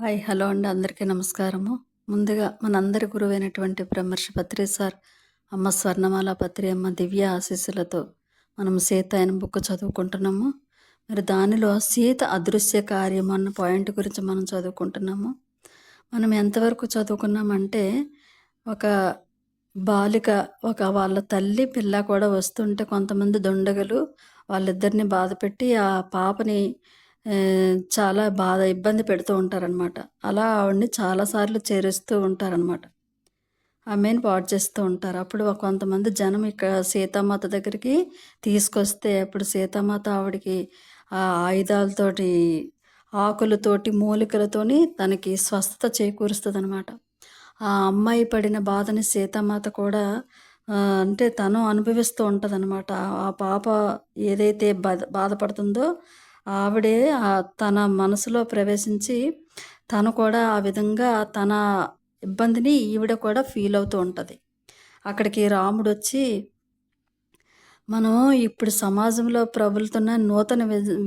Hi hello అండి. అందరికీ నమస్కారము. ముందుగా మనందరి గురువైనటువంటి బ్రహ్మర్షి పత్రి సార్ అమ్మ స్వర్ణమాల పత్రి అమ్మ దివ్య ఆశీస్సులతో మనం సీత అయిన బుక్ చదువుకుంటున్నాము. మరి దానిలో సీత అదృశ్య కార్యం అన్న పాయింట్ గురించి మనం చదువుకుంటున్నాము. మనం ఎంతవరకు చదువుకున్నామంటే ఒక బాలిక ఒక వాళ్ళ తల్లి పిల్ల కూడా వస్తుంటే కొంతమంది దొండగలు వాళ్ళిద్దరిని బాధపెట్టి ఆ పాపని చాలా బాధ ఇబ్బంది పెడుతూ ఉంటారనమాట అలా ఆవిడని చాలాసార్లు చేరుస్తూ ఉంటారనమాట ఆమెను పాడు చేస్తూ ఉంటారు. అప్పుడు కొంతమంది జనం ఇక్కడ సీతామాత దగ్గరికి తీసుకొస్తే అప్పుడు సీతామాత ఆవిడకి ఆ ఆయుధాలతోటి ఆకులతోటి మూలికలతోని తనకి స్వస్థత చేకూరుస్తుంది అనమాట ఆ అమ్మాయి పడిన బాధని సీతామాత కూడా అంటే తను అనుభవిస్తూ ఉంటుంది అనమాట ఆ పాప ఏదైతే బాధ బాధపడుతుందో ఆవిడే తన మనసులో ప్రవేశించి తను కూడా ఆ విధంగా తన ఇబ్బందిని ఈవిడ కూడా ఫీల్ అవుతూ ఉంటుంది. అక్కడికి రాముడు వచ్చి మనం ఇప్పుడు సమాజంలో ప్రబలుతున్న నూతన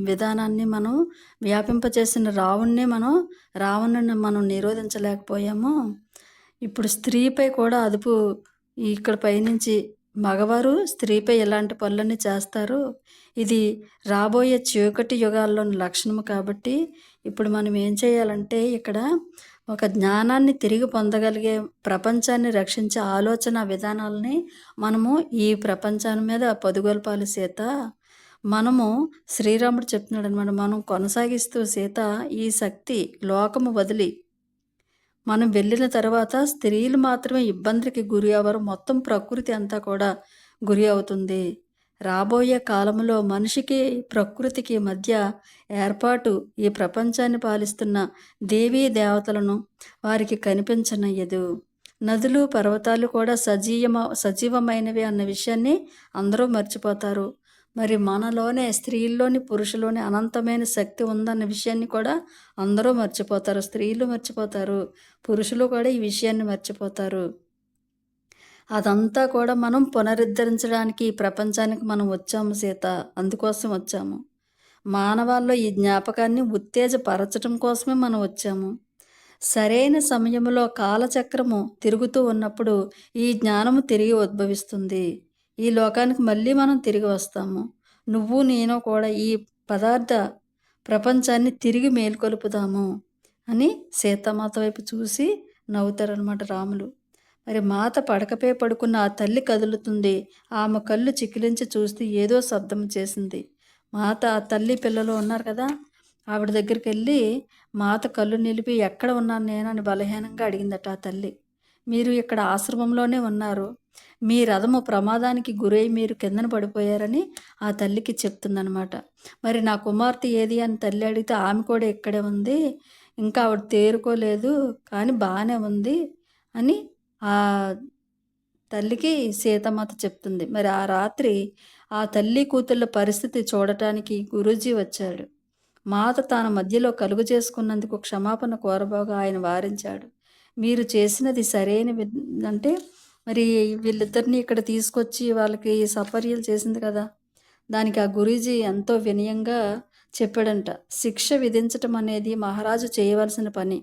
విధానాన్ని మనం వ్యాపింపచేసిన రావుణ్ణి మనం రావణుని మనం నిరోధించలేకపోయాము. ఇప్పుడు స్త్రీపై కూడా అదుపు ఇక్కడ పైనుంచి మగవారు స్త్రీపై ఎలాంటి పనులన్నీ చేస్తారు ఇది రాబోయే చీకటి యుగాల్లోని లక్షణము కాబట్టి ఇప్పుడు మనం ఏం చేయాలంటే ఇక్కడ ఒక జ్ఞానాన్ని తిరిగి పొందగలిగే ప్రపంచాన్ని రక్షించే ఆలోచన విధానాలని మనము ఈ ప్రపంచాన్ని మీద పొదుగొల్పాలి సీత. మనము శ్రీరాముడు చెప్తున్నాడు అనమాట మనం కొనసాగిస్తూ సీత ఈ శక్తి లోకము వదిలి మనం వెళ్ళిన తర్వాత స్త్రీలు మాత్రమే ఇబ్బందికి గురి అవ్వరు. మొత్తం ప్రకృతి అంతా కూడా గురి అవుతుంది. రాబోయే కాలంలో మనిషికి ప్రకృతికి మధ్య ఏర్పాటు ఈ ప్రపంచాన్ని పాలిస్తున్న దేవీ దేవతలను వారికి కనిపించనయ్యదు. నదులు పర్వతాలు కూడా సజీవమ సజీవమైనవి అన్న విషయాన్ని అందరూ మర్చిపోతారు. మరి మనలోనే స్త్రీల్లోని పురుషులోని అనంతమైన శక్తి ఉందన్న విషయాన్ని కూడా అందరూ మర్చిపోతారు. స్త్రీలు మర్చిపోతారు పురుషులు కూడా ఈ విషయాన్ని మర్చిపోతారు. అదంతా కూడా మనం పునరుద్ధరించడానికి ఈ ప్రపంచానికి మనం వచ్చాము సీత. అందుకోసం వచ్చాము. మానవాల్లో ఈ జ్ఞాపకాన్ని ఉత్తేజపరచడం కోసమే మనం వచ్చాము. సరైన సమయంలో కాలచక్రము తిరుగుతూ ఉన్నప్పుడు ఈ జ్ఞానము తిరిగి ఉద్భవిస్తుంది. ఈ లోకానికి మళ్ళీ మనం తిరిగి వస్తాము. నువ్వు నేను కూడా ఈ పదార్థ ప్రపంచాన్ని తిరిగి మేల్కొలుపుదాము అని సీతామాత వైపు చూసి నవ్వుతారనమాట రాములు. మరి మాత పడకపై పడుకున్న ఆ తల్లి కదులుతుంది. ఆమె కళ్ళు చిక్కిలించి చూస్తూ ఏదో శబ్దం చేసింది. మాత ఆ తల్లి పిల్లలు ఉన్నారు కదా ఆవిడ దగ్గరికి వెళ్ళి మాత కళ్ళు నిలిపి ఎక్కడ ఉన్నాను నేనని బలహీనంగా అడిగిందట ఆ తల్లి. మీరు ఇక్కడ ఆశ్రమంలోనే ఉన్నారు. మీ రథము ప్రమాదానికి గురై మీరు కిందన పడిపోయారని ఆ తల్లికి చెప్తుందనమాట మరి నా కుమార్తె ఏది అని తల్లి అడిగితే ఆమె కూడా ఇక్కడే ఉంది ఇంకా ఆవిడ తేరుకోలేదు కానీ బాగానే ఉంది అని ఆ తల్లికి సీతమాత చెప్తుంది. మరి ఆ రాత్రి ఆ తల్లి కూతుళ్ళ పరిస్థితి చూడటానికి గురూజీ వచ్చాడు. మాత తాను మధ్యలో కలుగు చేసుకున్నందుకు క్షమాపణ కోరబోగా ఆయన వారించాడు. మీరు చేసినది సరైన అంటే మరి వీళ్ళిద్దరిని ఇక్కడ తీసుకొచ్చి వాళ్ళకి సఫర్యలు చేసింది కదా. దానికి ఆ గురూజీ ఎంతో వినయంగా చెప్పాడంట శిక్ష విధించటం అనేది మహారాజు చేయవలసిన పని.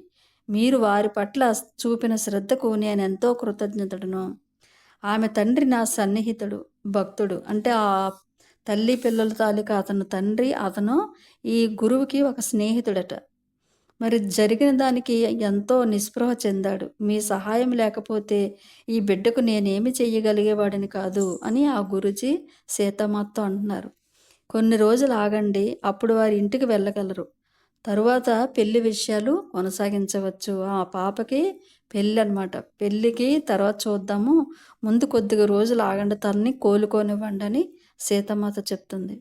మీరు వారి పట్ల చూపిన శ్రద్ధకు నేను ఎంతో కృతజ్ఞతడును. ఆమె తండ్రి నా సన్నిహితుడు భక్తుడు. అంటే ఆ తల్లి పిల్లల తాలూకా అతను తండ్రి అతను ఈ గురువుకి ఒక స్నేహితుడట. మరి జరిగిన దానికి ఎంతో నిస్పృహ చెందాడు. మీ సహాయం లేకపోతే ఈ బిడ్డకు నేనేమి చెయ్యగలిగేవాడిని కాదు అని ఆ గురుజీ సీతమ్మతో అంటున్నారు. కొన్ని రోజులు ఆగండి అప్పుడు వారి ఇంటికి వెళ్ళగలరు. తరువాత పెళ్ళి విషయాలు కొనసాగించవచ్చు. ఆ పాపకి పెళ్ళి అనమాట పెళ్ళికి తర్వాత చూద్దాము. ముందు కొద్దిగా రోజులు ఆగండి తనని కోలుకోనివ్వండి అని సీతమాత చెప్తుంది.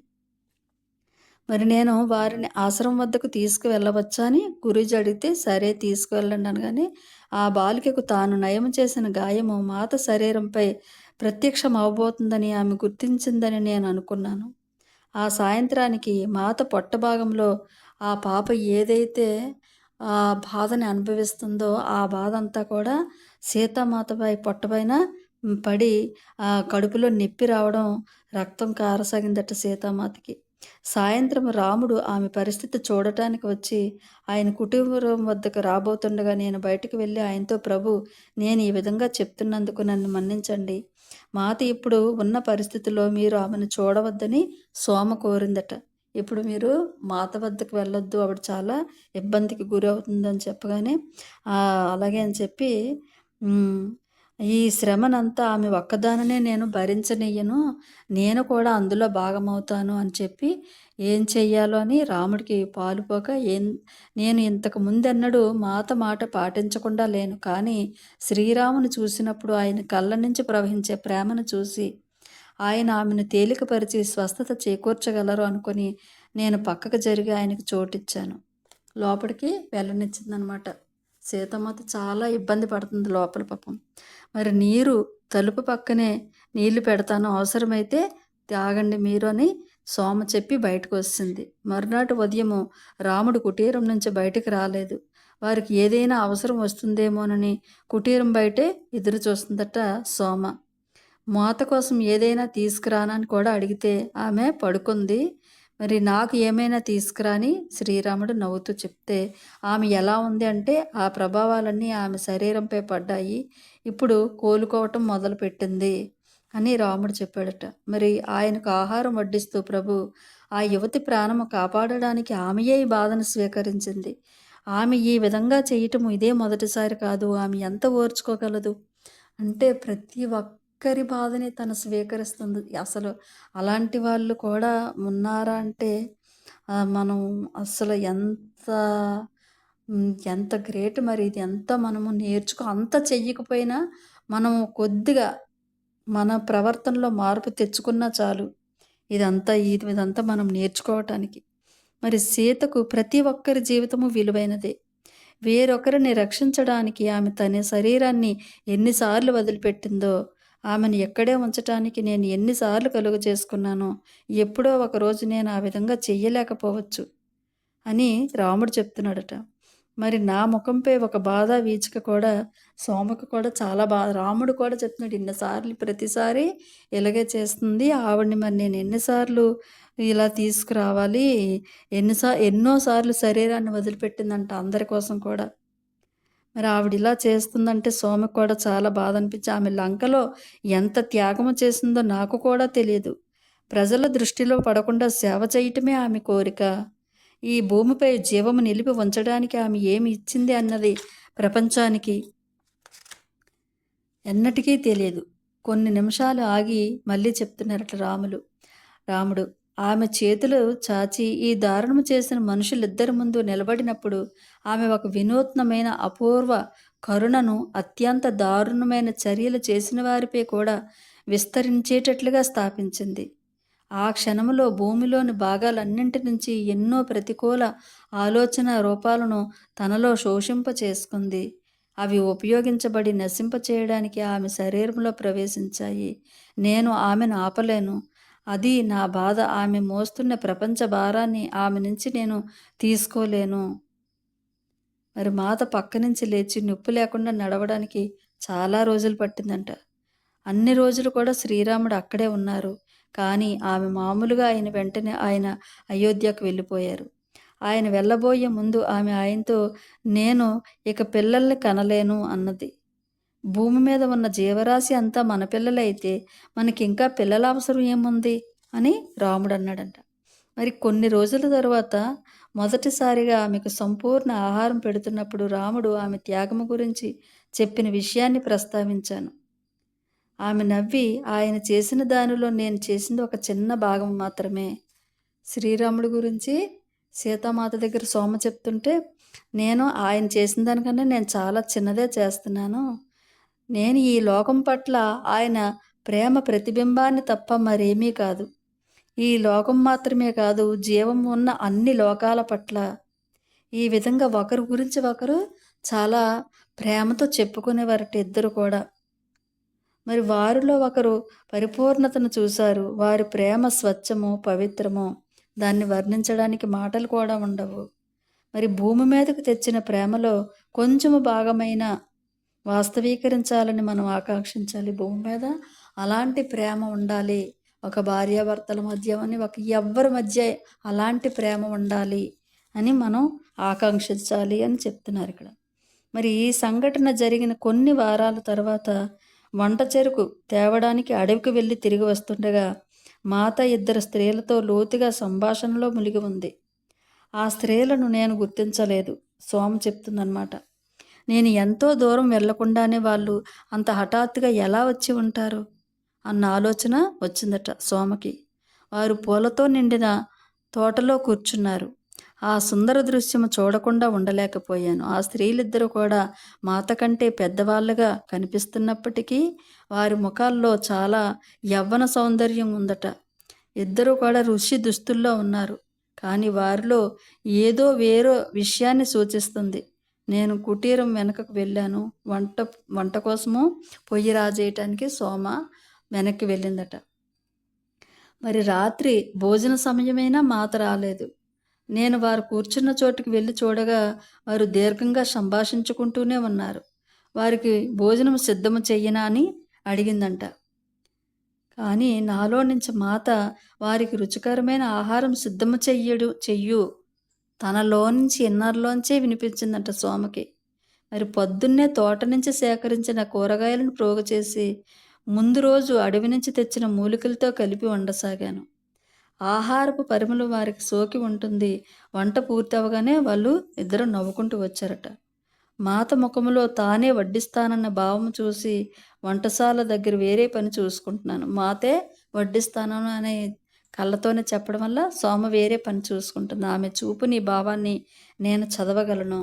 మరి నేను వారిని ఆశ్రమం వద్దకు తీసుకువెళ్ళవచ్చా అని గురూజీ అడిగితే సరే తీసుకువెళ్ళండి అనగానే ఆ బాలికకు తాను నయం చేసిన గాయము మాత శరీరంపై ప్రత్యక్షం అవబోతుందని ఆమె గుర్తించిందని నేను అనుకున్నాను. ఆ సాయంత్రానికి మాత పొట్ట భాగంలో ఆ పాప ఏదైతే ఆ బాధని అనుభవిస్తుందో ఆ బాధ అంతా కూడా సీతామాతపై పొట్టపైన పడి ఆ కడుపులో నొప్పి రావడం రక్తం కారసాగిందట సీతామాతకి. సాయంత్రం రాముడు ఆమె పరిస్థితి చూడటానికి వచ్చి ఆయన కుటుంబం వద్దకు రాబోతుండగా నేను బయటకు వెళ్ళి ఆయనతో ప్రభు నేను ఈ విధంగా చెప్తున్నందుకు నన్ను మన్నించండి. మాత ఇప్పుడు ఉన్న పరిస్థితిలో మీరు ఆమెను చూడవద్దని సోమ కోరిందట. ఇప్పుడు మీరు మాత వద్దకు వెళ్ళొద్దు. ఆవిడ చాలా ఇబ్బందికి గురవుతుందని చెప్పగానే అలాగే అని చెప్పి ఈ శ్రమనంతా ఆమె ఒక్కదాననే నేను భరించనీయను. నేను కూడా అందులో భాగమవుతాను అని చెప్పి ఏం చెయ్యాలో అని రాముడికి పాలుపోక ఏం నేను ఇంతకు ముందెన్నడూ మాత మాట పాటించకుండా లేను. కానీ శ్రీరాముని చూసినప్పుడు ఆయన కళ్ళ నుంచి ప్రవహించే ప్రేమను చూసి ఆయన ఆమెను తేలికపరిచి స్వస్థత చేకూర్చగలరు అనుకుని నేను పక్కకు జరిగి ఆయనకు చోటిచ్చాను. లోపలికి వెళ్ళనిచ్చిందనమాట. సీతమ్మత చాలా ఇబ్బంది పడుతుంది లోపల పాపం. మరి నీరు తలుపు పక్కనే నీళ్ళు పెడతాను అవసరమైతే తాగండి మీరు అని సోమ చెప్పి బయటకు వస్తుంది. మరునాటి ఉదయము రాముడు కుటీరం నుంచి బయటకు రాలేదు. వారికి ఏదైనా అవసరం వస్తుందేమోనని కుటీరం బయటే ఎదురు చూస్తుందట సోమ. మోత కోసం ఏదైనా తీసుకురానని కూడా అడిగితే ఆమె పడుకుంది. మరి నాకు ఏమైనా తీసుకురాని శ్రీరాముడు నవ్వుతూ చెప్తే ఆమె ఎలా ఉంది అంటే ఆ ప్రభావాలన్నీ ఆమె శరీరంపై పడ్డాయి. ఇప్పుడు కోలుకోవటం మొదలుపెట్టింది అని రాముడు చెప్పాడట. మరి ఆయనకు ఆహారం వడ్డిస్తూ ప్రభు ఆ యువతి ప్రాణము కాపాడడానికి ఆమెయే ఈ బాధను స్వీకరించింది. ఆమె ఈ విధంగా చేయటం ఇదే మొదటిసారి కాదు. ఆమె ఎంత ఓర్చుకోగలదు? అంటే ప్రతి ఒక్క ఒక్కరి బాధని తను స్వీకరిస్తుంది. అసలు అలాంటి వాళ్ళు కూడా ఉన్నారా అంటే మనం అసలు ఎంత ఎంత గ్రేట్ మరి ఇది. ఎంత మనము నేర్చుకో అంత చెయ్యకపోయినా మనం కొద్దిగా మన ప్రవర్తనలో మార్పు తెచ్చుకున్నా చాలు. ఇదంతా ఇది ఇదంతా మనం నేర్చుకోవటానికి. మరి సీతకు ప్రతి ఒక్కరి జీవితము విలువైనదే. వేరొకరిని రక్షించడానికి ఆమె తన శరీరాన్ని ఎన్నిసార్లు వదిలిపెట్టిందో ఆమెను ఎక్కడే ఉంచటానికి నేను ఎన్నిసార్లు కలుగు చేసుకున్నానో ఎప్పుడో ఒకరోజు నేను ఆ విధంగా చెయ్యలేకపోవచ్చు అని రాముడు చెప్తున్నాడట. మరి నా ముఖంపై ఒక బాధ వీచిక కూడా సోమకు కూడా చాలా బాధ రాముడు కూడా చెప్తున్నాడు ఇన్నిసార్లు ప్రతిసారి ఇలాగే చేస్తుంది ఆవిడని మరి నేను ఎన్నిసార్లు ఇలా తీసుకురావాలి ఎన్నిసా ఎన్నోసార్లు శరీరాన్ని వదిలిపెట్టిందంట అందరి కోసం కూడా. మరి ఆవిడ ఇలా చేస్తుందంటే సోమ కూడా చాలా బాధ అనిపించి ఆమె లంకలో ఎంత త్యాగము చేసిందో నాకు కూడా తెలియదు ప్రజల దృష్టిలో పడకుండా సేవ చేయటమే ఆమె కోరిక. ఈ భూమిపై జీవము నిలిపి ఉంచడానికి ఆమె ఏమి ఇచ్చింది అన్నది ప్రపంచానికి ఎన్నటికీ తెలియదు కొన్ని నిమిషాలు ఆగి మళ్ళీ చెప్తున్నారట రాములు. రాముడు ఆమె చేతులు చాచి ఈ దారుణము చేసిన మనుషులిద్దరి ముందు నిలబడినప్పుడు ఆమె ఒక వినూత్నమైన అపూర్వ కరుణను అత్యంత దారుణమైన చర్యలు చేసిన వారిపై కూడా విస్తరించేటట్లుగా స్థాపించింది. ఆ క్షణములో భూమిలోని భాగాలన్నింటి నుంచి ఎన్నో ప్రతికూల ఆలోచన రూపాలను తనలో శోషింప చేసుకుంది అవి ఉపయోగించబడి నశింప చేయడానికి ఆమె శరీరంలో ప్రవేశించాయి. నేను ఆమెను ఆపలేను. అది నా బాధ. ఆమె మోస్తున్న ప్రపంచ భారాన్ని ఆమె నుంచి నేను తీసుకోలేను. మరి మాత పక్క నుంచి లేచి నొప్పి లేకుండా నడవడానికి చాలా రోజులు పట్టిందంట. అన్ని రోజులు కూడా శ్రీరాముడు అక్కడే ఉన్నారు. కానీ ఆమె మామూలుగా ఆయన వెంటనే ఆయన అయోధ్యకు వెళ్ళిపోయారు. ఆయన వెళ్ళబోయే ముందు ఆమె ఆయనతో నేను ఇక పిల్లల్ని కనలేను అన్నది. భూమి మీద ఉన్న జీవరాశి అంతా మన పిల్లలైతే మనకి ఇంకా పిల్లల అవసరం ఏముంది? అని రాముడు అన్నాడంట మరి కొన్ని రోజుల తర్వాత మొదటిసారిగా ఆమెకు సంపూర్ణ ఆహారం పెడుతున్నప్పుడు రాముడు ఆమె త్యాగము గురించి చెప్పిన విషయాన్ని ప్రస్తావించాను. ఆమె నవ్వి ఆయన చేసిన దానిలో నేను చేసింది ఒక చిన్న భాగం మాత్రమే. శ్రీరాముడి గురించి సీతామాత దగ్గర సోమ చెప్తుంటే నేను ఆయన చేసిన దానికన్నా నేను చాలా చిన్నదే చేస్తున్నాను. నేను ఈ లోకం పట్ల ఆయన ప్రేమ ప్రతిబింబాన్ని తప్ప మరేమీ కాదు. ఈ లోకం మాత్రమే కాదు జీవం ఉన్న అన్ని లోకాల పట్ల. ఈ విధంగా ఒకరి గురించి ఒకరు చాలా ప్రేమతో చెప్పుకునేవారట ఇద్దరు కూడా. మరి వారిలో ఒకరు పరిపూర్ణతను చూశారు. వారి ప్రేమ స్వచ్ఛము పవిత్రము దాన్ని వర్ణించడానికి మాటలు కూడా ఉండవు. మరి భూమి మీదకు తెచ్చిన ప్రేమలో కొంచెము భాగమైన వాస్తవీకరించాలని మనం ఆకాంక్షించాలి భూమి మీద అలాంటి ప్రేమ ఉండాలి. ఒక భార్యాభర్తల మధ్య అని ఒక ఎవ్వరి మధ్య అలాంటి ప్రేమ ఉండాలి అని మనం ఆకాంక్షించాలి అని చెప్తున్నారు ఇక్కడ. మరి ఈ సంఘటన జరిగిన కొన్ని వారాల తర్వాత వంట చెరుకు తేవడానికి అడవికి వెళ్ళి తిరిగి వస్తుండగా మాత ఇద్దరు స్త్రీలతో లోతుగా సంభాషణలో మునిగి ఉంది. ఆ స్త్రీలను నేను గుర్తించలేదు. సోమ చెప్తుందన్నమాట. నేను ఎంతో దూరం వెళ్ళకుండానే వాళ్ళు అంత హఠాత్తుగా ఎలా వచ్చి ఉంటారు? అన్న ఆలోచన వచ్చిందట సోమకి. వారు పూలతో నిండిన తోటలో కూర్చున్నారు. ఆ సుందర దృశ్యము చూడకుండా ఉండలేకపోయాను. ఆ స్త్రీలిద్దరూ కూడా మాత కంటే పెద్దవాళ్ళగా కనిపిస్తున్నప్పటికీ వారి ముఖాల్లో చాలా యవ్వన సౌందర్యం ఉందట. ఇద్దరూ కూడా ఋషి దుస్తుల్లో ఉన్నారు. కానీ వారిలో ఏదో వేరో విషయాన్ని సూచిస్తుంది. నేను కుటీరం వెనకకు వెళ్ళాను. వంట వంట కోసము పొయ్యి రాజేయటానికి సోమ వెనక్కి వెళ్ళిందట. మరి రాత్రి భోజన సమయమైనా మాత రాలేదు. నేను వారు కూర్చున్న చోటుకి వెళ్ళి చూడగా వారు దీర్ఘంగా సంభాషించుకుంటూనే ఉన్నారు. వారికి భోజనం సిద్ధము చెయ్యనా అని అడిగిందంట. కానీ నాలో నుంచి మాత వారికి రుచికరమైన ఆహారం సిద్ధము చెయ్యడు చెయ్యు తనలో నుంచి ఇన్నర్లోంచే వినిపించిందంట సోమకి. మరి పొద్దున్నే తోట నుంచి సేకరించిన కూరగాయలను ప్రోగు చేసి ముందు రోజు అడవి నుంచి తెచ్చిన మూలికలతో కలిపి వండసాగాను. ఆహారపు పరిమళం వారికి సోకి ఉంటుంది. వంట పూర్తవగానే వాళ్ళు ఇద్దరు నవ్వుకుంటూ వచ్చారట. మాత ముఖములో తానే వడ్డిస్తానన్న భావం చూసి వంటశాల దగ్గర వేరే పని చూసుకుంటున్నాను. మాతే వడ్డిస్తాను అనే కళ్ళతోనే చెప్పడం వల్ల సోమ వేరే పని చూసుకుంటుంది. ఆమె చూపుని భావాన్ని నేను చదవగలను.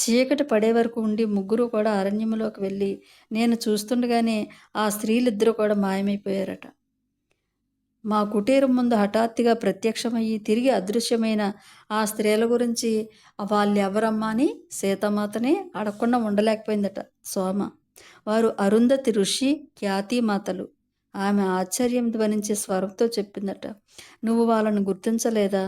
చీకటి పడే వరకు ఉండి ముగ్గురు కూడా అరణ్యంలోకి వెళ్ళి నేను చూస్తుండగానే ఆ స్త్రీలిద్దరూ కూడా మాయమైపోయారట. మా కుటీరం ముందు హఠాత్తుగా ప్రత్యక్షమయ్యి తిరిగి అదృశ్యమైన ఆ స్త్రీల గురించి వాళ్ళు ఎవరమ్మా అని సీతమాతని అడగకుండా ఉండలేకపోయిందట సోమ. వారు అరుంధతి ఋషి ఖ్యాతి మాతలు ఆమె ఆశ్చర్యం ధ్వనించే స్వరంతో చెప్పిందట. నువ్వు వాళ్ళను గుర్తించలేదా?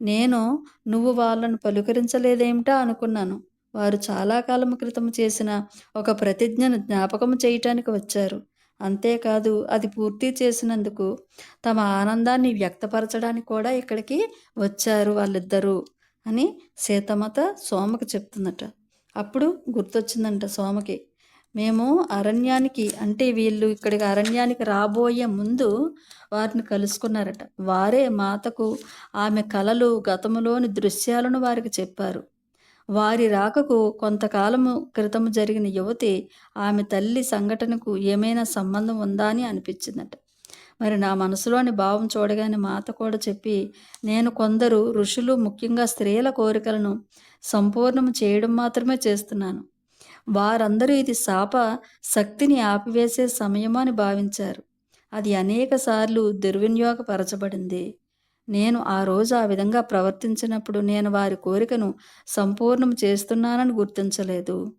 నేను నువ్వు వాళ్ళను పలుకరించలేదేమిటా అనుకున్నాను. వారు చాలా కాలం క్రితం చేసిన ఒక ప్రతిజ్ఞను జ్ఞాపకం చేయటానికి వచ్చారు. అంతేకాదు అది పూర్తి చేసినందుకు తమ ఆనందాన్ని వ్యక్తపరచడానికి కూడా ఇక్కడికి వచ్చారు వాళ్ళిద్దరూ అని సీతమత సోమకు చెప్తుందట. అప్పుడు గుర్తొచ్చిందంట సోమకి. మేము అరణ్యానికి అంటే వీళ్ళు ఇక్కడికి అరణ్యానికి రాబోయే ముందు వారిని కలుసుకున్నారట. వారే మాతకు ఆమె కలలు గతములోని దృశ్యాలను వారికి చెప్పారు. వారి రాకకు కొంతకాలము క్రితం జరిగిన యువతి ఆమె తల్లి సంఘటనకు ఏమైనా సంబంధం ఉందా అని అనిపించిందట. మరి నా మనసులోని భావం చూడగానే మాత కూడా చెప్పి నేను కొందరు ఋషులు ముఖ్యంగా స్త్రీల కోరికలను సంపూర్ణం చేయడం మాత్రమే చేస్తున్నాను. వారందరూ ఇది శాప శక్తిని ఆపివేసే సమయమని అని భావించారు. అది అనేకసార్లు దుర్వినియోగపరచబడింది. నేను ఆ రోజు ఆ విధంగా ప్రవర్తించినప్పుడు నేను వారి కోరికను సంపూర్ణం చేస్తున్నానని గుర్తించలేదు.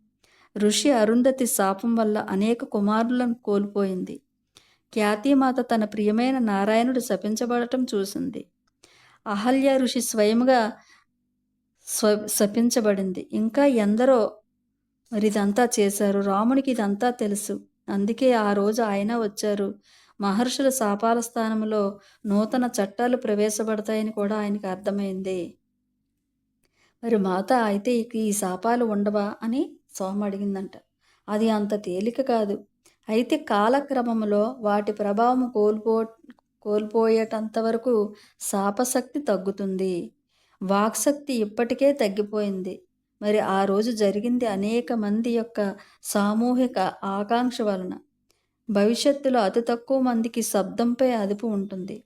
ఋషి అరుంధతి శాపం వల్ల అనేక కుమారులను కోల్పోయింది. ఖ్యాతిమాత తన ప్రియమైన నారాయణుడు శపించబడటం చూసింది. అహల్య ఋషి స్వయంగా స్వ శపించబడింది. ఇంకా ఎందరో మరి ఇదంతా చేశారు. రామునికి ఇదంతా తెలుసు. అందుకే ఆ రోజు ఆయన వచ్చారు. మహర్షుల శాపాల స్థానంలో నూతన చట్టాలు ప్రవేశపడతాయని కూడా ఆయనకు అర్థమైంది. మరి మాత అయితే ఈ శాపాలు ఉండవా అని సోమ అడిగిందంట. అది అంత తేలిక కాదు. అయితే కాలక్రమంలో వాటి ప్రభావం కోల్పో కోల్పోయేటంత వరకు శాపశక్తి తగ్గుతుంది. వాక్శక్తి ఇప్పటికే తగ్గిపోయింది. మరి ఆ రోజు జరిగింది అనేక మంది యొక్క సామూహిక ఆకాంక్ష వలన. భవిష్యత్తులో అతి తక్కువ మందికి శబ్దంపై అదుపు ఉంటుంది.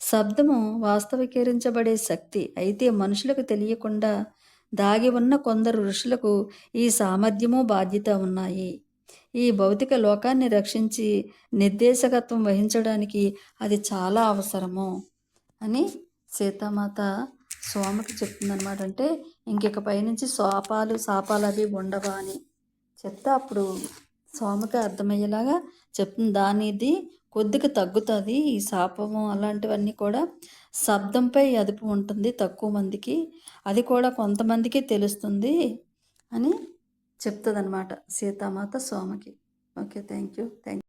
శబ్దము వాస్తవీకరించబడే శక్తి అయితే మనుషులకు తెలియకుండా దాగి ఉన్న కొందరు ఋషులకు ఈ సామర్థ్యము బాధ్యత ఉన్నాయి. ఈ భౌతిక లోకాన్ని రక్షించి నిర్దేశకత్వం వహించడానికి అది చాలా అవసరము అని సీతామాత సోమకి చెప్తుందనమాట అంటే ఇంకొక పైనుంచి శాపాలు శాపాలు అవి ఉండవా అని చెప్తే అప్పుడు సోమకి అర్థమయ్యేలాగా చెప్తుంది. దానిది కొద్దిగా తగ్గుతుంది. ఈ శాపము అలాంటివన్నీ కూడా శబ్దంపై అదుపు ఉంటుంది తక్కువ మందికి. అది కూడా కొంతమందికి తెలుస్తుంది అని చెప్తుంది అనమాట Sitamata సోమకి. Okay thank you thank